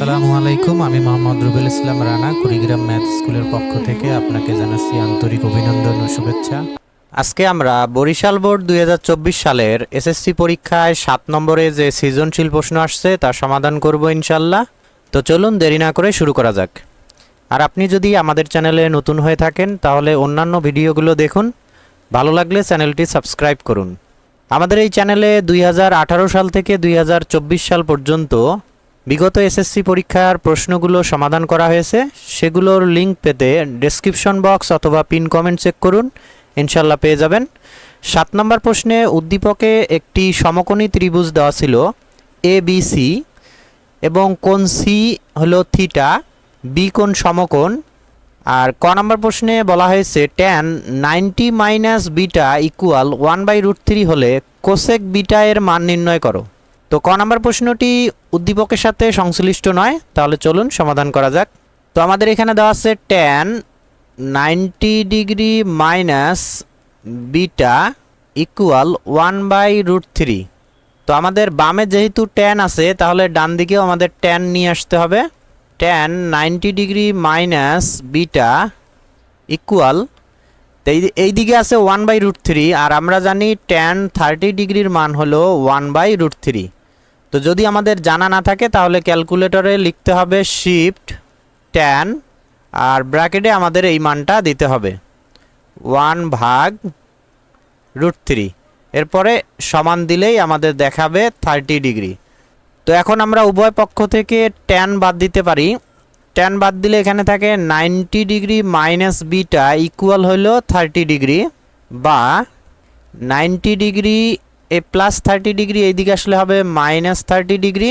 আসসালামু আলাইকুম। আমি মোহাম্মদ রুবেল ইসলাম রানা, কুড়িগ্রাম ম্যাথ স্কুলের পক্ষ থেকে আপনাকে জানাচ্ছি আন্তরিক অভিনন্দন ও শুভেচ্ছা। আজকে আমরা বরিশাল বোর্ড দুই হাজার চব্বিশ সালের এসএসসি পরীক্ষায় সাত নম্বরে যে সৃজনশীল প্রশ্ন আসছে তার সমাধান করব ইনশাল্লাহ তো চলুন দেরি না করে শুরু করা যাক। আর আপনি যদি আমাদের চ্যানেলে নতুন হয়ে থাকেন, তাহলে অন্যান্য ভিডিওগুলো দেখুন। ভালো লাগলে চ্যানেলটি সাবস্ক্রাইব করুন। আমাদের এই চ্যানেলে দুই হাজার আঠারো সাল থেকে দুই হাজার চব্বিশ সাল পর্যন্ত বিগত এসএসসি পরীক্ষার প্রশ্নগুলো সমাধান করা হয়েছে। সেগুলোর লিংক পেতে ডেসক্রিপশন বক্স অথবা পিন কমেন্ট চেক করুন। ইনশাল্লাহ পেয়ে যাবেন। সাত নম্বর প্রশ্নে উদ্দীপকে একটি সমকোণী ত্রিভুজ দেওয়া ছিল এ বি সি এবং কোণ সি হলো থিটা বি কোণ সমকোণ। আর ক নম্বর প্রশ্নে বলা হয়েছে tan ninety minus beta equal one by root three হলে কোসেক বিটা এর মান নির্ণয় করো। তো ক নম্বর প্রশ্নটি উদ্দীপকের সাথে সংশ্লিষ্ট নয়, তাহলে চলুন সমাধান করা যাক। তো আমাদের এখানে দেওয়া আছে tan ninety degree minus beta equal one by root three তো আমাদের বামে যেহেতু ট্যান আছে, তাহলে ডান দিকেও আমাদের ট্যান নিয়ে আসতে হবে। Tan ninety degree minus beta equal এই দিকে আছে ওয়ান বাই রুট থ্রি আর আমরা জানি ট্যান থার্টি ডিগ্রির মান হলো ওয়ান বাই রুট থ্রি তো যদি আমাদের জানা না থাকে, তাহলে ক্যালকুলেটরে লিখতে হবে শিফট ট্যান আর ব্র্যাকেটে আমাদের এই মানটা দিতে হবে। ওয়ান ভাগ রুট থ্রি এরপরে সমান দিলেই আমাদের দেখাবে থার্টি ডিগ্রি তো এখন আমরা উভয় পক্ষ থেকে ট্যান বাদ দিতে পারি। ট্যান বাদ দিলে এখানে থাকে ninety degree minus beta equal হলো থার্টি ডিগ্রি বা নাইনটি ডিগ্রি এ প্লাস থার্টি ডিগ্রি এইদিকে আসলে হবে minus thirty degree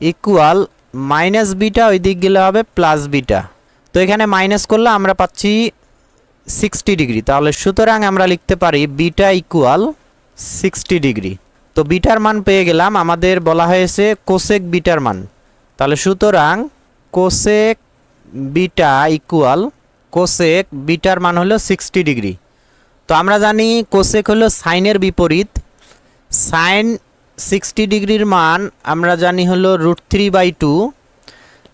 equal minus beta ওই দিক গেলে হবে প্লাস বিটা তো এখানে মাইনাস করলে আমরা পাচ্ছি সিক্সটি ডিগ্রি তাহলে সুতরাং আমরা লিখতে পারি বিটা ইকুয়াল সিক্সটি ডিগ্রি তো বিটার মান পেয়ে গেলাম, আমাদের বলা হয়েছে কোসেক বিটার মান। তাহলে সুতরাং কোসেক বিটা ইকুয়াল কোসেক বিটার মান হলো সিক্সটি ডিগ্রি তো আমরা জানি কোসেক হলো সাইনের বিপরীত সাইন সিক্সটি ডিগ্রির মান আমরা জানি হলো রুট থ্রি বাই টু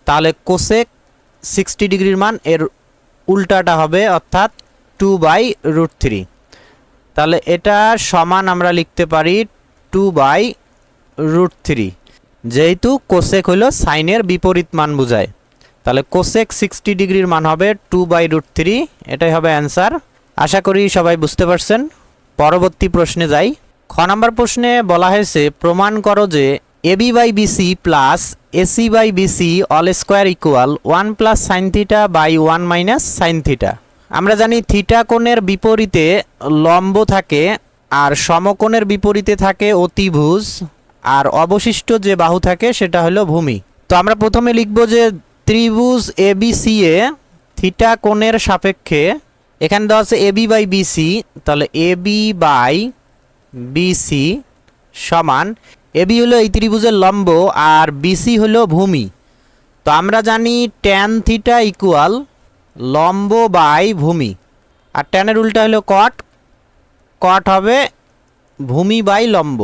তাহলে কোসেক সিক্সটি ডিগ্রির মান এর উল্টাটা হবে অর্থাৎ টু বাই রুট থ্রি তাহলে এটা সমান আমরা লিখতে পারি টু বাই রুট থ্রি যেহেতু কোসেক হলো সাইনের বিপরীত মান বোঝায়। তাহলে কোসেক সিক্সটি ডিগ্রির মান হবে টু বাই রুট থ্রি এটাই হবে অ্যান্সার আশা করি সবাই বুঝতে পারছেন। পরবর্তী প্রশ্নে যাই। খ নম্বর প্রশ্নে বলা হয়েছে, প্রমাণ করো যে AB by BC plus AC by BC all square equal one plus sine theta by one minus sine theta আমরা জানি থিটা কোণের বিপরীতে লম্ব থাকে আর সমকোণের বিপরীতে থাকে অতিভুজ আর অবশিষ্ট যে বাহু থাকে সেটা হলো ভূমি। তো আমরা প্রথমে লিখব যে ত্রিভুজ এ বি সি এ থিটা কোণের সাপেক্ষে এখানে দেওয়া আছে এবি বাই বিসি তাহলে এ বি বাই বিসি সমান এবি হলো এই ত্রিভুজের লম্ব আর বিসি হলো ভূমি। তো আমরা জানি ট্যান থিটা ইকুয়াল লম্ব বাই ভূমি। আর ট্যানের উল্টা হলো কট কট হবে ভূমি বাই লম্ব।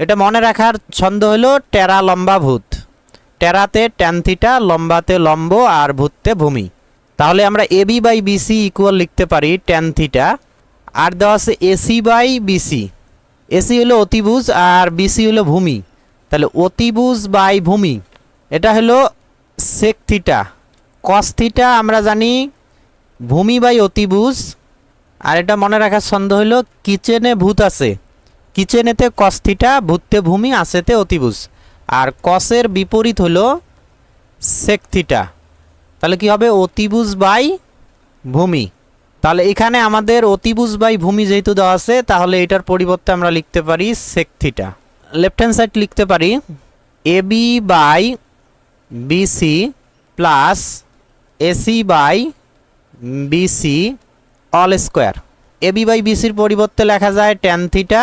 এটা মনে রাখার ছন্দ হলো টেরা লম্বা ভূত। টেরাতে ট্যান থিটা লম্বাতে লম্ব আর ভূততে ভূমি। তাহলে আমরা এবি বাই বিসি ইকুয়াল লিখতে পারি ট্যান থিটা আর দেওয়া আছে এসি বাই বিসি এসি হলো অতিভুজ আর বিসি হলো ভূমি। তাহলে অতিভুজ বাই ভূমি। এটা হলো সেক থিটা কস থিটা আমরা জানি ভূমি বাই অতিভুজ। আর এটা মনে রাখার ছন্দ হলো কিচেনে ভূত আছে। কিচেনেতে কস থিটা ভূততে ভূমি আছেতে অতিভুজ। আর কসের বিপরীত হলো সেক থিটা তাহলে কি হবে? অতিভুজ বাই ভূমি। তাহলে এখানে আমাদের অতিভুজ বাই ভূমি যেহেতু দেওয়া আছে, তাহলে এটার পরিবর্তে আমরা লিখতে পারি sec theta left hand side লিখতে পারি A B by BC plus AC by BC all square AB by বিসির পরিবর্তে লেখা যায় tan theta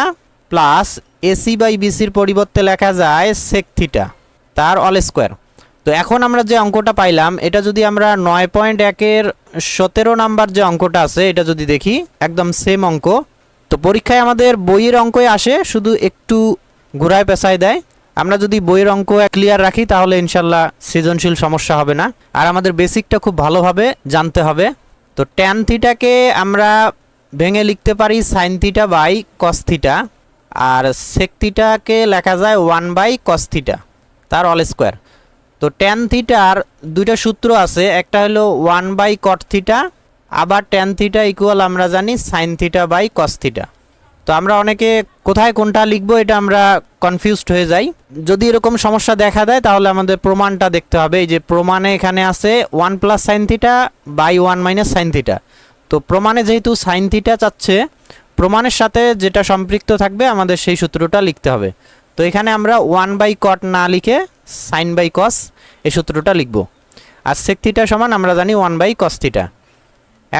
plus AC by বিসির পরিবর্তে লেখা যায় সেক থিটা তার অল স্কোয়ার তো এখন আমরা যে অঙ্কটা পাইলাম, এটা যদি আমরা নয় পয়েন্ট একের সতেরো নাম্বার যে অঙ্কটা আছে, এটা যদি দেখি, একদম সেম অঙ্ক। তো পরীক্ষায় আমাদের বইয়ের অঙ্কই আসে, শুধু একটু ঘুরায় পেঁচায় দেয়। আমরা যদি বইয়ের অঙ্ক ক্লিয়ার রাখি, তাহলে ইনশাল্লাহ সৃজনশীল সমস্যা হবে না। আর আমাদের বেসিকটা খুব ভালোভাবে জানতে হবে। তো ট্যান থিটাকে আমরা ভেঙে লিখতে পারি sine theta by cos theta R sec থিটাকে লেখা যায় ওয়ান বাই কস থিটা তার অল স্কোয়ার তো ট্যান থিটার দুইটা সূত্র আছে, একটা হলো ওয়ান বাই কট থিটা আবার ট্যান থিটা ইকুয়াল আমরা জানি sine theta by cos theta তো আমরা অনেকে কোথায় কোনটা লিখব এটা আমরা কনফিউজড হয়ে যাই। যদি এরকম সমস্যা দেখা দেয়, তাহলে আমাদের প্রমাণটা দেখতে হবে। এই যে প্রমাণে এখানে আছে one plus sine theta by one minus sine theta তো প্রমাণে যেহেতু সাইন থিটা চাচ্ছে, প্রমাণের সাথে যেটা সম্পৃক্ত থাকবে, আমাদের সেই সূত্রটা লিখতে হবে। তো এখানে আমরা ওয়ান বাই কট না লিখে সাইন বাই কস এই সূত্রটা লিখব। আর সেক থিটা সমান আমরা জানি ওয়ান বাই কস থিটা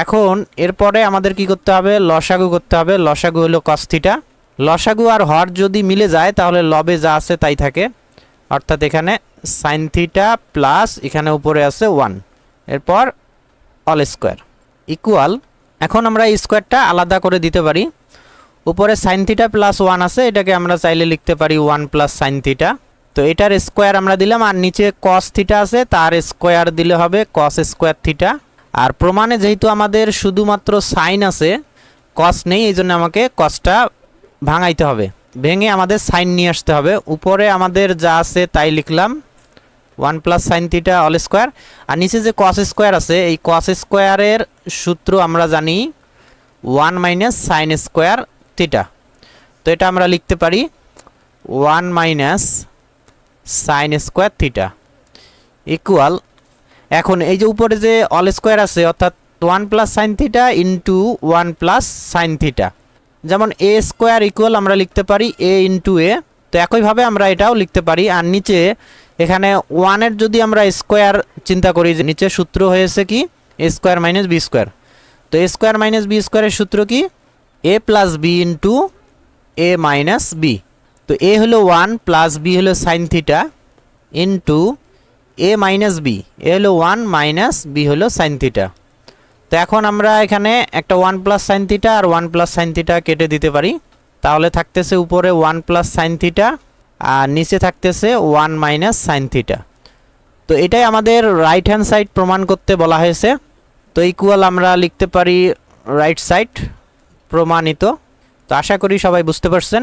এখন এরপরে আমাদের কি করতে হবে? লসাগু করতে হবে। লসাগু হলো কস থিটা লসাগু আর হর যদি মিলে যায়, তাহলে লবে যা আছে তাই থাকে। অর্থাৎ এখানে সাইন থিটা প্লাস এখানে উপরে আছে ওয়ান এরপর অল স্কোয়ার ইকুয়াল এখন আমরা এই স্কোয়ারটা আলাদা করে দিতে পারি। উপরে সাইন থিটা প্লাস ওয়ান আছে, এটাকে আমরা চাইলে লিখতে পারি ওয়ান প্লাস সাইন থিটা তো এটার স্কোয়ার আমরা দিলাম, আর নিচে কস থিটা আছে, তার স্কোয়ার দিলে হবে কস স্কোয়ার থিটা আর প্রমাণে যেহেতু আমাদের শুধুমাত্র সাইন আছে কস নেই, এই জন্য আমাকে কসটা ভাঙাইতে হবে। ভেঙে আমাদের সাইন নিয়ে আসতে হবে। উপরে আমাদের যা আছে তাই লিখলাম one plus sine theta all square আর নিচে যে কস স্কোয়ার আছে, এই কস স্কোয়ারের সূত্র আমরা জানি one minus sine square theta তো এটা আমরা লিখতে পারি one minus sine square theta equal এখন এই যে উপরে যে অল স্কোয়ার আছে, অর্থাৎ one plus sine theta into one plus sine theta যেমন এ স্কোয়ার ইকুয়াল আমরা লিখতে পারি এ ইন্টু এ তো একইভাবে আমরা এটাও লিখতে পারি। আর নিচে এখানে ওয়ানের যদি আমরা স্কোয়ার চিন্তা করি, যে নিচে সূত্র হয়েছে কি? A square minus B square তো এ স্কোয়ার মাইনাস বি স্কোয়ারের সূত্র কি? A plus B into A minus B তো এ হলো ওয়ান প্লাস বি হলো sine theta into A minus B. A হলো ওয়ান মাইনাস বি হলো সাইন থিটা। তো এখন আমরা এখানে একটা ওয়ান প্লাস সাইন থিটা আর ওয়ান প্লাস সাইন থিটা কেটে দিতে পারি। তাহলে থাকতেছে উপরে ওয়ান প্লাস সাইন থিটা আর নিচে থাকতেছে ওয়ান মাইনাস সাইন থিটা। তো এটাই আমাদের রাইট হ্যান্ড সাইড প্রমাণ করতে বলা হয়েছে। তো ইকুয়াল আমরা লিখতে পারি রাইট সাইড প্রমাণিত। তো আশা করি সবাই বুঝতে পারছেন।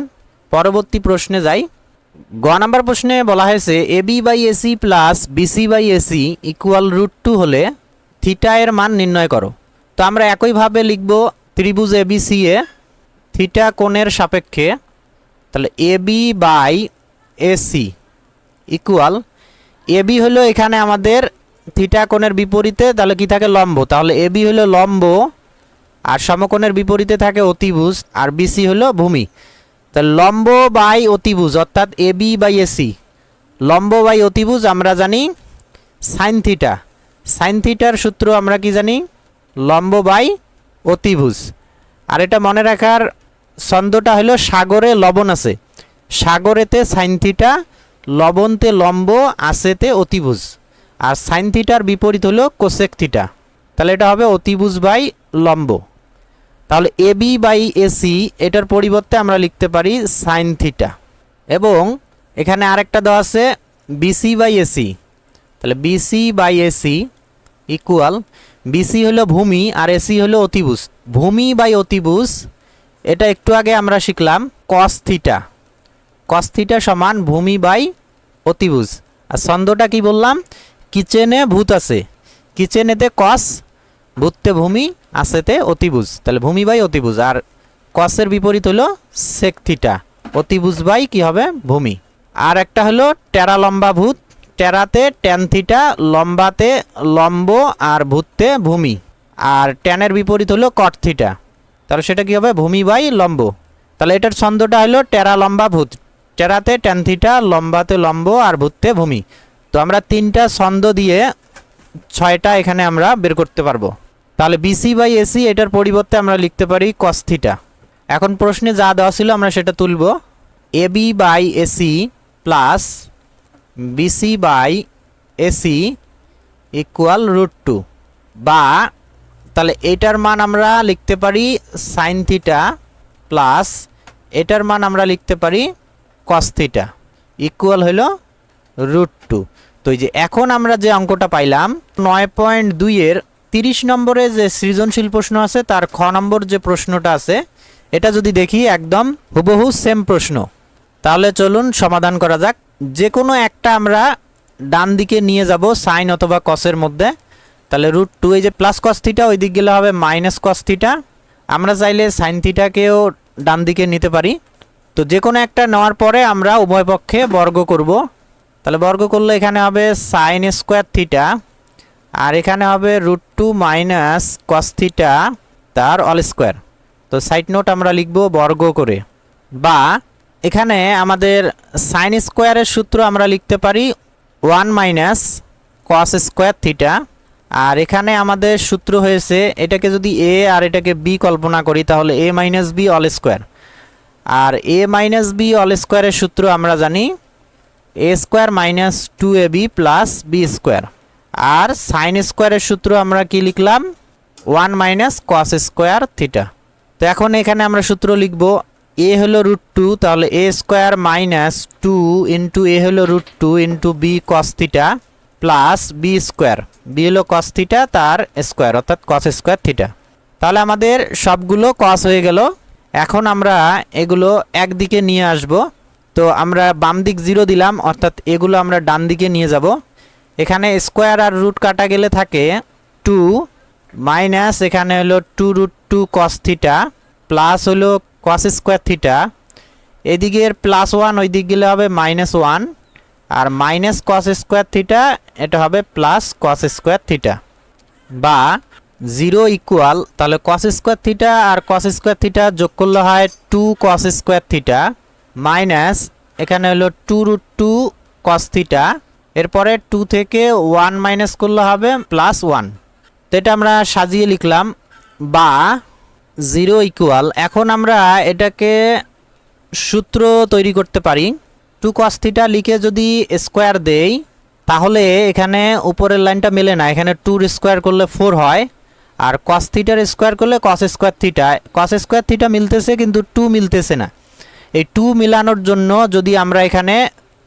পরবর্তী প্রশ্নে যাই। গ নাম্বার প্রশ্নে বলা হয়েছে, A, B by AC plus BC by AC equal root two হলে থিটা এর মান নির্ণয় করো। তো আমরা একইভাবে লিখব ত্রিভুজ এ, বি, সি এ থিটা কোণের সাপেক্ষে, তাহলে A, B by AC equal A, B হলো এখানে আমাদের থিটা কোণের বিপরীতে, তাহলে কি থাকে লম্ব? তাহলে এ, বি হলো লম্ব, আর সমকোণের বিপরীতে থাকে অতিভুজ, আর বিসি হলো ভূমি। তাহলে লম্ব বাই অতিভুজ, অর্থাৎ এ বি বাই এসি লম্ব বাই অতিভুজ আমরা জানি সাইন থিটা। সাইন থিটার সূত্র আমরা কি জানি? লম্ব বাই অতিভুজ। আর এটা মনে রাখার ছন্দটা হলো সাগরে লবণ আছে। সাগরেতে সাইন থিটা, লবণতে লম্ব আসেতে অতিভুজ। আর সাইন থিটার বিপরীত হলো কোসেক থিটা। তাহলে এটা হবে অতিভুজ বাই লম্ব। তাহলে এ বি বাই এসি এটার পরিবর্তে আমরা লিখতে পারি সাইন থিটা। এবং এখানে আরেকটা দেওয়া আছে বিসি বাই এসি তাহলে BC by AC equal BC হলো ভূমি আর এসি হলো অতিভুজ। ভূমি বাই অতিভুজ, এটা একটু আগে আমরা শিখলাম কস থিটা। কস থিটা সমান ভূমি বাই অতিভুজ। আর ছন্দটা কি বললাম? কিচেনে ভূত আছে। কিচেনেতে কস ভূততে ভূমি আসেতে অতিভুজ। তাহলে ভূমি বাই অতিভুজ। আর কসের বিপরীত হলো সেক থিটা অতিভুজ বাই কি হবে? ভূমি। আর একটা হলো টেরা লম্বা ভূত। টেরাতে ট্যান থিটা লম্বাতে লম্ব আর ভূততে ভূমি। আর ট্যানের বিপরীত হলো কট থিটা তাহলে সেটা কি হবে? ভূমি বাই লম্ব। তাহলে এটার ছন্দটা হলো টেরা লম্বা ভূত। টেরাতে ট্যান থিটা লম্বাতে লম্ব আর ভূততে ভূমি। তো আমরা তিনটা ছন্দ দিয়ে ছয়টা এখানে আমরা বের করতে পারব। তাহলে বিসি বাই এসি এটার পরিবর্তে আমরা লিখতে পারি কস্থিটা এখন প্রশ্নে যা দেওয়া ছিল আমরা সেটা তুলব। A B by AC plus BC by AC equal root two বা তাহলে এটার মান আমরা লিখতে পারি সাইন থিটা প্লাস এটার মান আমরা লিখতে পারি কস্থিটা ইকুয়াল হলো রুট টু তো এই যে এখন আমরা যে অঙ্কটা পাইলাম, নয় পয়েন্ট দুইয়ের তিরিশ নম্বরে যে সৃজনশীল প্রশ্ন আছে, তার খ নম্বর যে প্রশ্নটা আছে, এটা যদি দেখি, একদম হুবহু সেম প্রশ্ন। তাহলে চলুন সমাধান করা যাক। যে কোনো একটা আমরা ডান দিকে নিয়ে যাব সাইন অথবা কসের মধ্যে। তাহলে রুট টু এই যে প্লাস কস থিটা ওই দিক গেলে হবে মাইনাস কস থিটা আমরা চাইলে সাইন থিটাকেও ডান দিকে নিতে পারি। তো যে কোনো একটা নেওয়ার পরে আমরা উভয় পক্ষে বর্গ করব। তাহলে বর্গ করলে এখানে হবে সাইন স্কোয়ার থিটা আর এখানে হবে root two minus cos theta তার অল স্কোয়ার তো সাইড নোট আমরা লিখব বর্গ করে। বা এখানে আমাদের সাইন স্কোয়ারের সূত্র আমরা লিখতে পারি one minus cos square theta আর এখানে আমাদের সূত্র হয়েছে এটাকে যদি এ আর এটাকে বি কল্পনা করি তাহলে A minus B all square R A minus B all স্কোয়ারের সূত্র আমরা জানি A square minus two A B plus B square R sine স্কোয়ারের সূত্র আমরা কি লিখলাম? One minus cos square theta তো এখন এখানে আমরা সূত্র লিখব এ হলো রুট টু তাহলে A square minus two into A হলো root two into B cos theta plus B square B হলো কস থিটা তার স্কোয়ার অর্থাৎ কস স্কোয়ার থিটা তাহলে আমাদের সবগুলো কস হয়ে গেল। এখন আমরা এগুলো একদিকে নিয়ে আসব। তো আমরা বাম দিক জিরো দিলাম, অর্থাৎ এগুলো আমরা ডান দিকে নিয়ে যাব। এখানে স্কোয়ার আর রুট কাটা গেলে থাকে টু মাইনাস, এখানে হলো two root two cos theta plus হলো কস স্কোয়ার থিটা। এদিকের প্লাস ওয়ান ওই দিক গেলে হবে মাইনাস ওয়ান। আর মাইনাস কস স্কোয়ার থিটা, এটা হবে প্লাস কস স্কোয়ার থিটা। বা জিরো ইকুয়াল তাহলে কস স্কোয়ার থিটা আর কস স্কোয়ার থিটা যোগ করলে হয় two cos square theta minus, এখানে হলো two root two cos theta. এরপরে টু থেকে ওয়ান মাইনাস করলে হবে প্লাস ওয়ান তো এটা আমরা সাজিয়ে লিখলাম, বা জিরো ইকুয়াল এখন আমরা এটাকে সূত্র তৈরি করতে পারি। টু কস থিটা লিখে যদি স্কোয়ার দেই, তাহলে এখানে উপরের লাইনটা মেলে না। এখানে টুর স্কোয়ার করলে ফোর হয়, আর কস থিটার স্কোয়ার করলে cos square theta cos square theta মিলতেছে, কিন্তু টু মিলতেছে না। এই টু মিলানোর জন্য যদি আমরা এখানে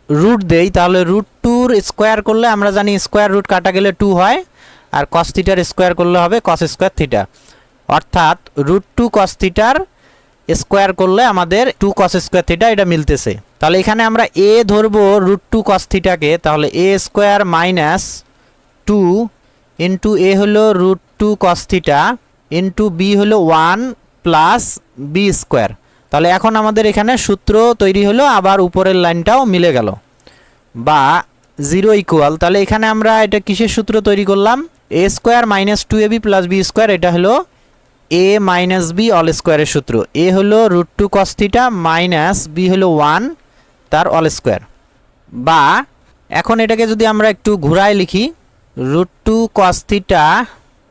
রুট দেই, তাহলে রুট টুর স্কোয়ার করলে আমরা জানি স্কোয়ার রুট কাটা গেলে টু হয়, আর কস থিটার স্কোয়ার করলে হবে কস স্কোয়ার থিটা অর্থাৎ রুট টু কস থিটার স্কোয়ার করলে আমাদের টু কস স্কোয়ার থিটা এটা মিলতেছে। তাহলে এখানে আমরা এ ধরবো রুট টু কস থিটাকে তাহলে A square minus two into A হলো root two cos theta into B হলো ওয়ান প্লাস বি স্কোয়ার। তাহলে এখন আমাদের এখানে সূত্র তৈরি হলো, আবার উপরের লাইনটাও মিলে গেল। বা জিরো ইকুয়াল তাহলে এখানে আমরা এটা কিসের সূত্র তৈরি করলাম? A square minus two A B plus B square এটা হলো এ মাইনাস বি অল স্কোয়ারের সূত্র। এ হলো root two cos theta minus B হলো ওয়ান তার অল স্কোয়ার বা এখন এটাকে যদি আমরা একটু ঘুরায় লিখি root two cos theta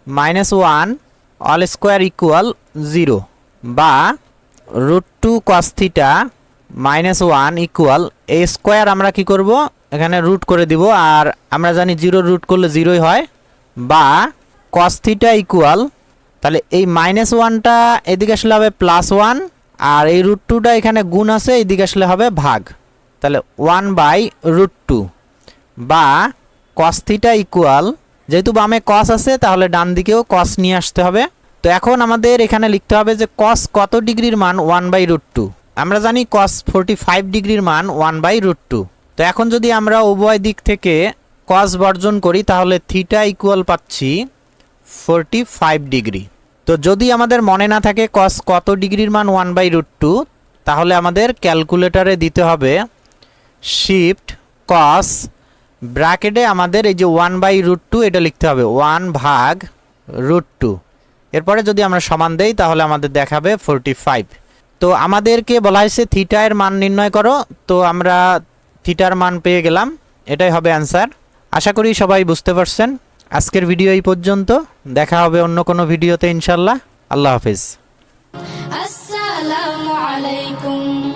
minus one all square equal zero বা root two cos theta minus one equal A square আমরা কি করব? এখানে রুট করে দিব, আর আমরা জানি জিরো রুট করলে জিরোই হয়, বা কস থিটা ইকুয়াল তাহলে এই মাইনাস ওয়ানটা এদিকে আসলে হবে প্লাস ওয়ান আর এই রুট টুটা এখানে গুণ আছে, এদিকে আসলে হবে ভাগ। তাহলে ওয়ান বাই রুট টু বা কস থিটা ইকুয়াল যেহেতু বামে কস আছে, তাহলে ডান দিকেও কস নিয়ে আসতে হবে। তো এখন আমাদের এখানে লিখতে হবে যে কস কত ডিগ্রির মান ওয়ান বাই রুট টু আমরা জানি কস ফোরটি ফাইভ ডিগ্রির মান ওয়ান বাই রুট টু তো এখন যদি আমরা উভয় দিক থেকে কস বর্জন করি, তাহলে থিটা ইকুয়াল পাচ্ছি ফোরটি ফাইভ ডিগ্রি তো যদি আমাদের মনে না থাকে কস কত ডিগ্রির মান ওয়ান বাই রুট টু তাহলে আমাদের ক্যালকুলেটারে দিতে হবে শিফট কস ব্র্যাকেটে আমাদের এই যে ওয়ান বাই রুট টু এটা লিখতে হবে ওয়ান ভাগ রুট টু এরপরে যদি আমরা সমান দেই, তাহলে আমাদের দেখাবে ফোরটি ফাইভ তো আমাদেরকে বলা হয়েছে থিটার মান নির্ণয় করো। তো আমরা থিটার মান পেয়ে গেলাম, এটাই হবে অ্যান্সার আশা করি সবাই বুঝতে পারছেন। আজকের ভিডিও এই পর্যন্ত। দেখা হবে অন্য কোনো ভিডিওতে ইনশাল্লাহ আল্লাহ হাফিজ। আসসালামু আলাইকুম।